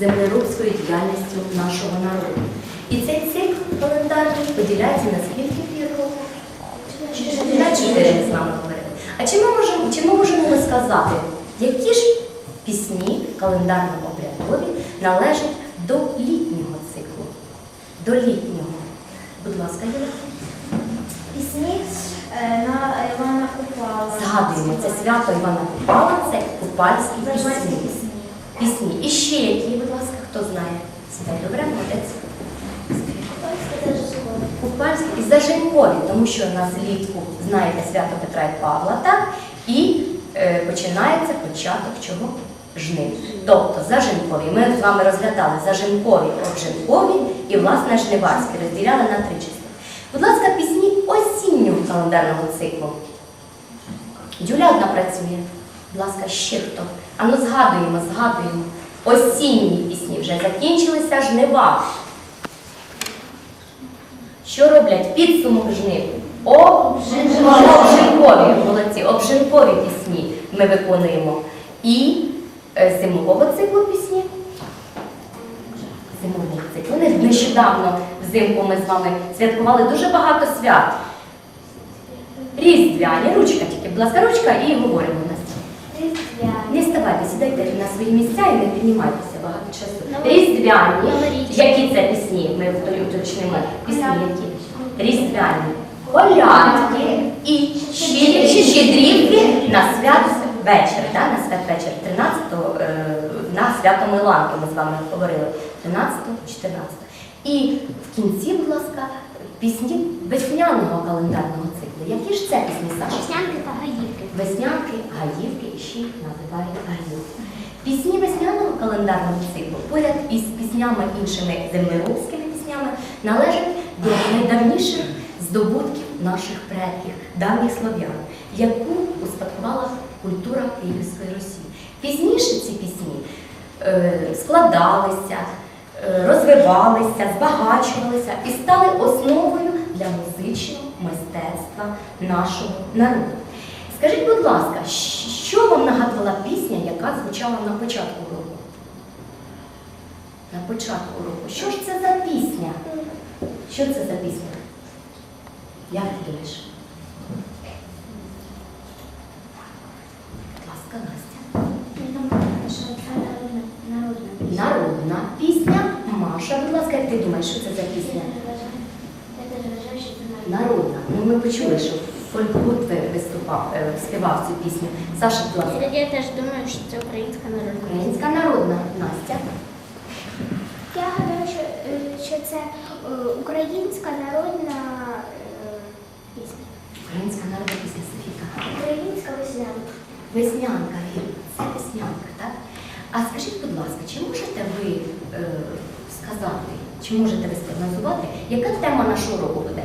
землеробською діяльністю нашого народу. І цей цикл календарний поділяється на скільки вірку? На чотири ми з вами говорили. А чи ми можемо, чи ми можемо сказати, які ж пісні календарно-обрядові належать до літнього циклу? До літнього. Будь ласка, Юля. Пісні е, на Івана Купала. Згадуємо, це свято Івана Купала, це купальські пісні. Пісні. І ще які, будь ласка, хто знає? Сідай, добре, молодець. Купальські і заженькові, тому що у нас влітку, знаєте, свято Петра і Павла, так? І е, починається початок чого? Жнив. Тобто заженькові. Ми з вами розглядали заженькові, обженькові і, власне, жниварські. Розділяли на три частини. Будь ласка, пісні осіннього календарного циклу. Юля одна працює. Будь ласка, ще хто? Ану згадуємо, згадуємо. Осінні пісні вже закінчилися жнива. Що роблять? Підсумок жнив. Обжинкові, молодці, обжинкові пісні ми виконуємо. І е, зимового циклу пісні. Зимового циклу. Не- Нещодавно взимку ми з вами святкували дуже багато свят. Різдвяні, ручка тільки, будь ласка, ручка і говоримо у нас. Не вставайте, сідайте на свої місця і не піднімайтеся багато часу. Різдвяні. Які це пісні? Ми уточнимо. Пісні які? Різдвяні. Колядки і щедрівки на свят вечір, да? на свят вечір 13-го, е, на свято Миланки ми з вами говорили. 13-го, 14-го. І в кінці, будь ласка, пісні весняного календарного циклу. Які ж це пісні, Саша? Веснянки та гаївки. Веснянки, гаївки і ще їх називають гаївки. Пісні весняного календарного циклу поряд із піснями іншими землеробськими піснями належать до найдавніших здобутків наших предків, давніх слов'ян, яку успадкувала культура Київської Росії. Пізніше ці пісні е, складалися, е, розвивалися, збагачувалися і стали основою для музичного мистецтва нашого народу. Скажіть, будь ласка, що вам нагадувала пісня, яка звучала на початку року? На початку року. Що ж це за пісня? Що це за пісня? Як ти думаєш? Будь ласка, Настя. Народна. Народна пісня. Маша, будь ласка, як ти думаєш, що це за пісня? Народна. Ну, ми почули, що фольклор виступав, е, співав цю пісню. Саша, будь ласка. Я теж думаю, що це українська народна. Українська народна. Настя. Я гадаю, що, е, що це е, українська народна пісня. Українська народна пісня Софіка. Українська веснянка. Веснянка, вірно, це веснянка, так? А скажіть, будь ласка, чи можете ви е, сказати, чи можете ви спрогнозувати, яка тема нашого року буде?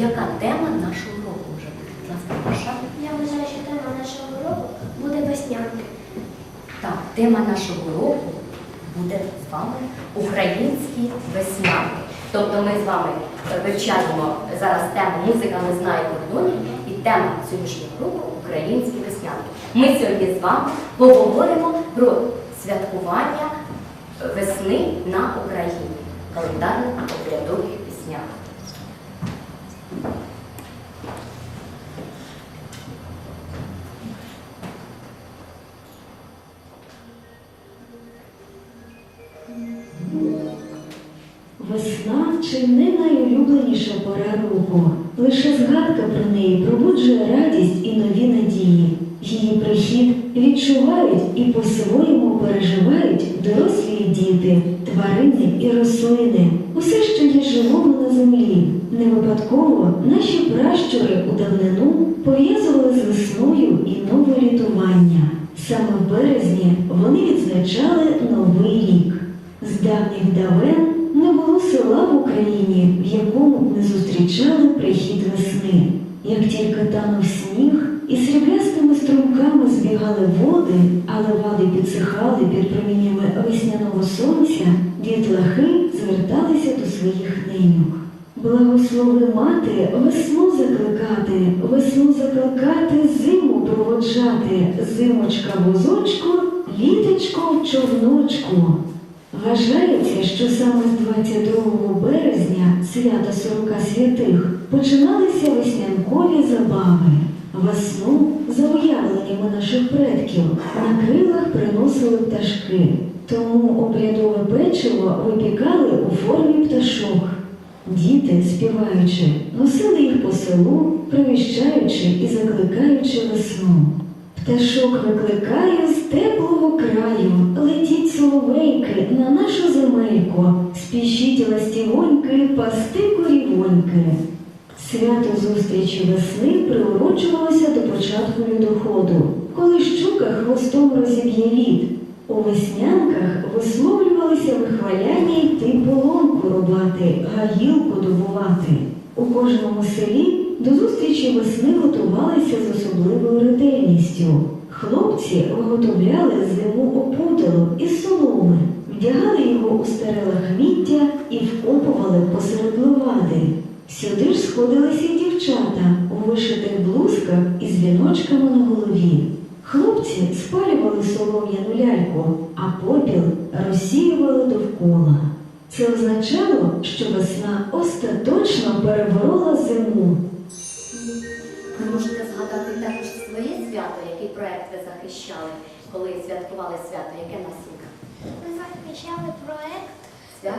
Яка тема нашого року вже буде? Будь ласка, Маша. Я вважаю, що тема нашого року буде веснянки. Так, тема нашого року буде з вами українські веснянки. Тобто ми з вами е, вивчаємо зараз тему Музика не знає кордонів і тема сьогоднішнього року українські веснянки. Ми сьогодні з вами поговоримо про святкування весни на Україні, календарних обрядових піснях. Весна чи не найулюбленіша пора року. Лише згадка про неї пробуджує радість і нові надії. Її прихід відчувають і по-своєму переживають дорослі діти, тварини і рослини. Усе, що є живого на землі. Не випадково наші пращури у давнину пов'язували з весною і нове літування. Саме в березні вони відзначали новий рік. З давніх давен не було села в Україні, в якому б не зустрічали прихід весни. Як тільки танув сніг, і сріблястими струмками збігали води, а левади підсихали під проміннями весняного сонця, дітлахи зверталися до своїх ненюк. Благослови мати, весну закликати, весну закликати, зиму проводжати, зимочка возочку, літочко в човночку. Вважається, що саме з 22 березня, свята Сорока святих, починалися веснянкові забави. Весну, за уявленнями наших предків, на крилах приносили пташки. Тому обрядове печиво випікали у формі пташок. Діти, співаючи, носили їх по селу, привіщаючи і закликаючи весну. Пташок викликаю з теплого краю, летіть соловейки на нашу земельку, спішіть ластівоньки, пасти корівоньки. Свято зустрічі весни приурочувалося до початку льодоходу, коли щука хвостом розіб'є лід. У веснянках висловлювалися вихваляння йти полонку рубати, гаїлку добувати. У кожному селі до зустрічі весни готувалися з особливою ретельністю. Хлопці виготовляли зиму опудало із соломи, вдягали його у старе лахміття і вкопували посеред левади. Сюди ж сходилися й дівчата у вишитих блузках із віночками на голові. Хлопці спалювали солом'яну ляльку, а попіл розсіювали довкола. Це означало, що весна остаточно переборола зиму. Ви можете згадати також своє свято, який проект ви захищали, коли святкували свято, яке нас? Ми захищали проект Свято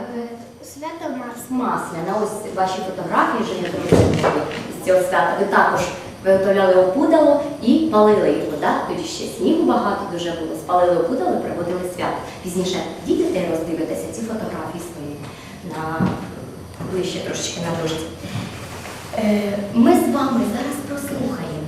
Свято. Масляна. Ось ваші фотографії вже я зрозуміла з цього свята. Ви також виготовляли опудало і палили його. Да? Тоді ще снігу багато дуже було. Спалили опудало, проводили свято. Пізніше діти роздивитися ці фотографії свої на ближче трошечки на дошці. Е, Ми з вами зараз прослухаємо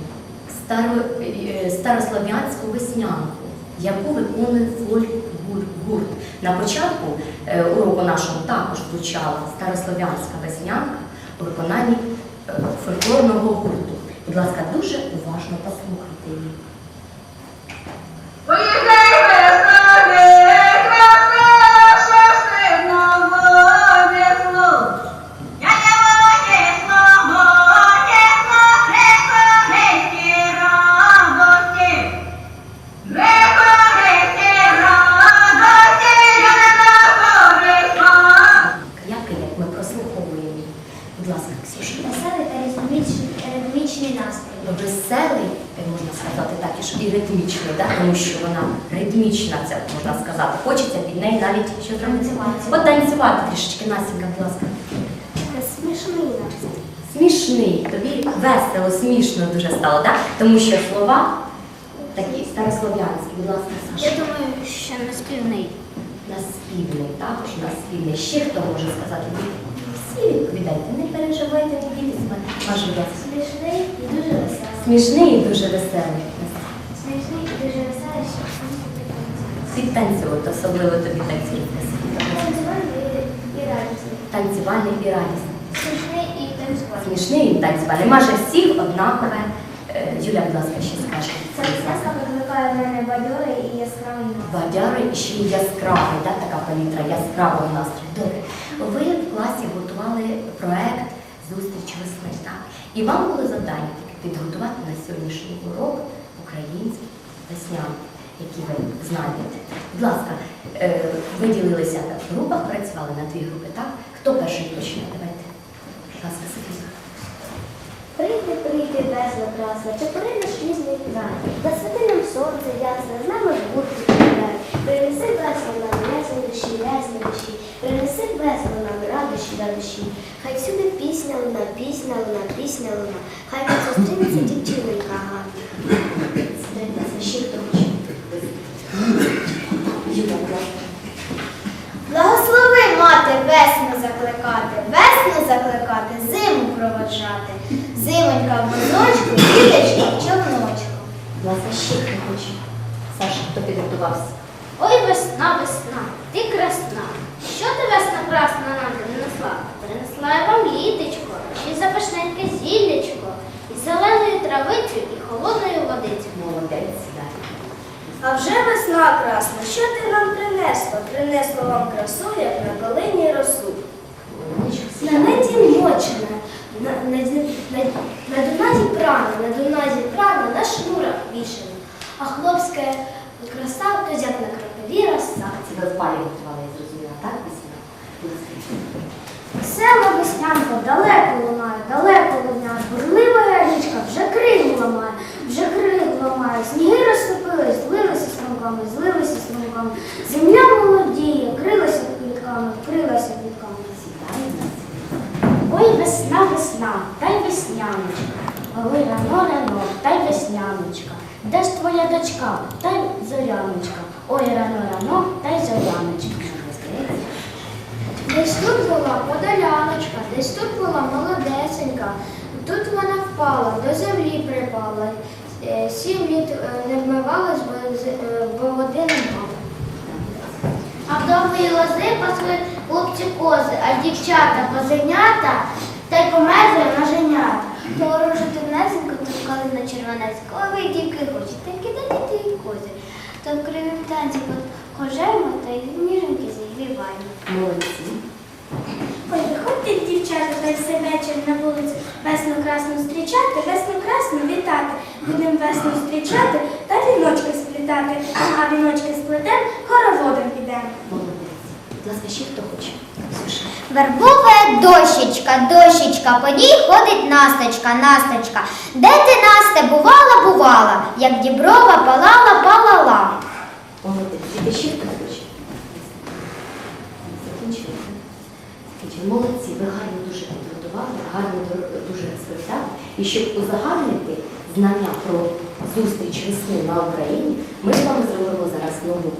старо, е, старослов'янську веснянку, яку виконує фольк-гурт. На початку е, уроку нашого також звучала старослов'янська веснянка у виконанні е, фольклорного гурту. Будь ласка, дуже уважно послухайте її. Сказати так, і ритмічний, да? тому що вона ритмічна, це можна сказати. Хочеться під неї навіть що? Танцювати. Потанцювати трішечки, Настенька, будь ласка. Смішний настрій. Смішний, тобі весело, смішно дуже стало, так? Тому що слова такі старослов'янські, будь ласка, Я думаю, що не співний. Наспівний, також наспівний. Ще хто може сказати? Всі відповідайте, не переживайте. Ваш. Смішний і дуже веселий. Смішний і дуже веселий. Смішний і дуже веселий, що сам Підтанцювати, особливо тобі танцювати. Танцювальний і радісний. Танцювальний і радісний. Смішний і танцювальний. Смішний і танцювальний. Майже всіх однакове. Е, Юля, будь ласка, ще скаже. Ця пісенька викликає в мене бадьорий і яскравий настрій. Бадярий і ще й яскравий, да, така палітра, яскравий настрій. Добре. Ви в класі готували проект зустріч весни, так? І вам було завдання підготувати на сьогоднішній урок український весняний, який ви знаєте. Будь ласка, е, ви ділилися в групах, працювали на дві групи, так? Хто перший почне? Давайте. Будь ласка, Софія. Прийди, прийди, весла красна, чи поринеш різний край. Засвіти нам сонце ясне, з нами ж гуляй. Принеси весело нам ясні душі, ясні душі. Принеси весело нам радощі до душі. Хай всюди пісня луна, пісня луна, пісня луна. Хай нам зустрінеться дівчинка гарна. Здається, ще хто хоче. Юля, будь ласка. Благослови мати весну закликати, весну закликати, зиму проводжати. Зимонька в возочку, діточка в човночку. Ласка, ще хто хоче. Саша, хто підготувався? Ой, весна, весна, ти красна. Що ти весна красна нам принесла? Принесла я вам літочко, і запашненьке зіллячко, і зеленою травицю, і холодною водицю. Молодець, сідай. А вже весна красна, що ти нам принесла? Принесла вам красу, як на калині росу. На мочена, на, на, на, на Дуназі прана, на Дуназі прана, на шнурах вішена. А хлопська краса, то як на крапові роса. Тебе в парі готували, я зрозуміла, так, пісня? Села веснянка далеко лунає, далеко луняє, бурлива річка вже крилу ламає, вже крилу ламає, сніги розступились, злилися струмками, злилися струмками. Земля молодіє, крилася квітками, крилася квітками. Сідає на це. Ой, весна, весна, та й весняночка. Ой, рано, рано, та й весняночка. Де ж твоя дочка, та й зоряночка. Ой, рано, рано, та й зоряночка. Десь тут була подоляночка, десь тут була молодесенька. Тут вона впала, до землі припала. Е, Сім літ е, не вмивалась, бо, е, води не мала. А в довгої лози пасли хлопці кози, а дівчата козенята та й померзли на женята. Ворожу темнесенько, коли на червонецьку. Ой, ви дівки хочете, кидайте ті кози. То в кривім танці хожемо та й ніженьки зігріваємо. Молодці. Ой, виходьте, дівчата, та все вечір на вулицю весну красну зустрічати, весну красну вітати. Будемо весну зустрічати та віночки сплітати. А віночки сплетем, хороводом підемо. Молодець. Будь ласка, ще хто хоче? Вербова дощечка, дощечка, по ній ходить Насточка, Насточка. Де ти, Насте, бувала, бувала, як діброва палала, палала. Молодець. Ще хто хоче? Закінчили. так? Закінчили. Молодці, ви гарно дуже підготували, гарно ду- дуже розповідали. І щоб узагальнити знання про зустріч весни на Україні, ми з вами зробимо зараз нову